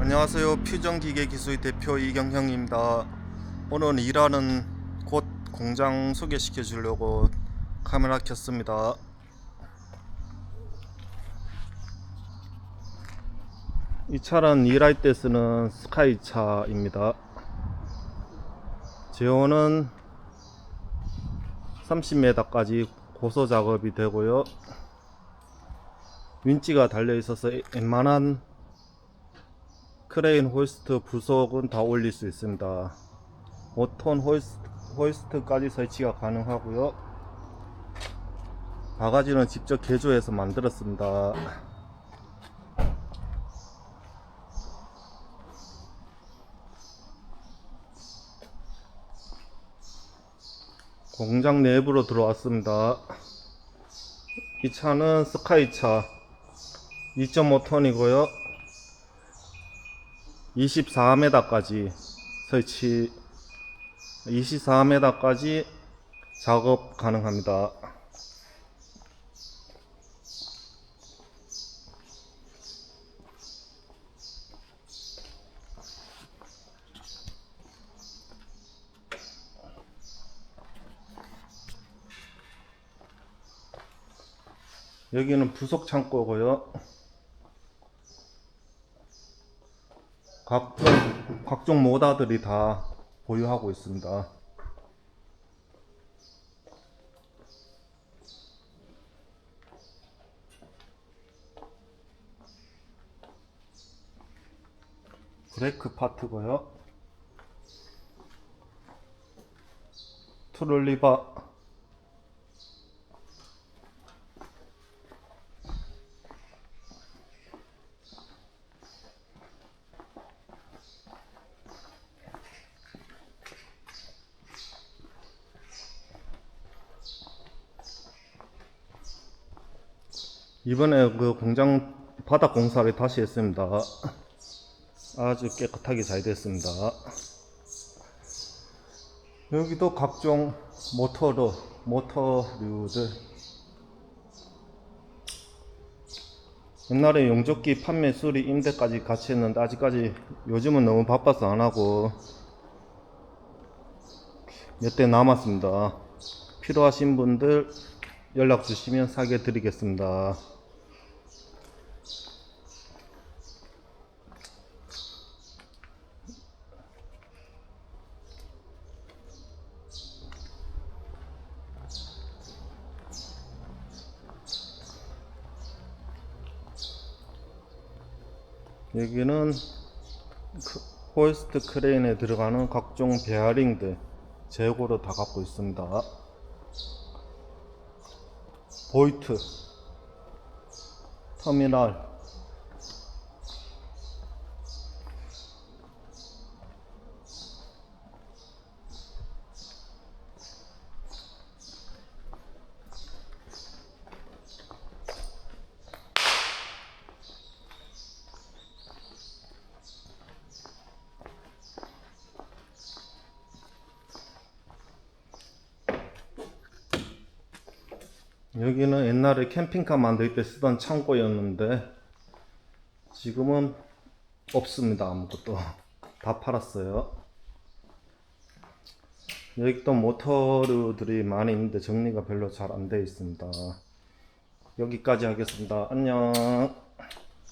안녕하세요. 퓨전기계기술 대표 이경형입니다. 오늘 일하는 곳 공장 소개시켜 주려고 카메라 켰습니다. 이 차는 일할 때 쓰는 스카이 차입니다. 제어는 30m까지 고소 작업이 되고요. 윈치가 달려 있어서 웬만한 크레인 호이스트 부속은 다 올릴 수 있습니다. 5톤 호이스트, 호이스트 까지 설치가 가능하고요. 바가지는 직접 개조해서 만들었습니다. 공장 내부로 들어왔습니다. 이 차는 스카이차 2.5톤이고요. 24m까지 설치 24m까지 작업 가능합니다. 여기는 부속 창고고요. 각종, 각종 모다들이 다 보유하고 있습니다. 브레이크 파트고요. 트롤리바 이번에 그 공장 바닥 공사를 다시 했습니다. 아주 깨끗하게 잘 됐습니다. 여기도 각종 모터로 모터류들 옛날에 용접기 판매 수리 임대까지 같이 했는데 아직까지 요즘은 너무 바빠서 안 하고 몇 대 남았습니다. 필요하신 분들 연락 주시면 사게 드리겠습니다. 여기는 크- 호이스트 크레인에 들어가는 각종 베어링들 재고로 다 갖고 있습니다. 보이트 터미널 여기는 옛날에 캠핑카 만들 때 쓰던 창고였는데 지금은 없습니다 아무것도. 다 팔았어요. 여기 또 모터류들이 많이 있는데 정리가 별로 잘 안 되어 있습니다. 여기까지 하겠습니다. 안녕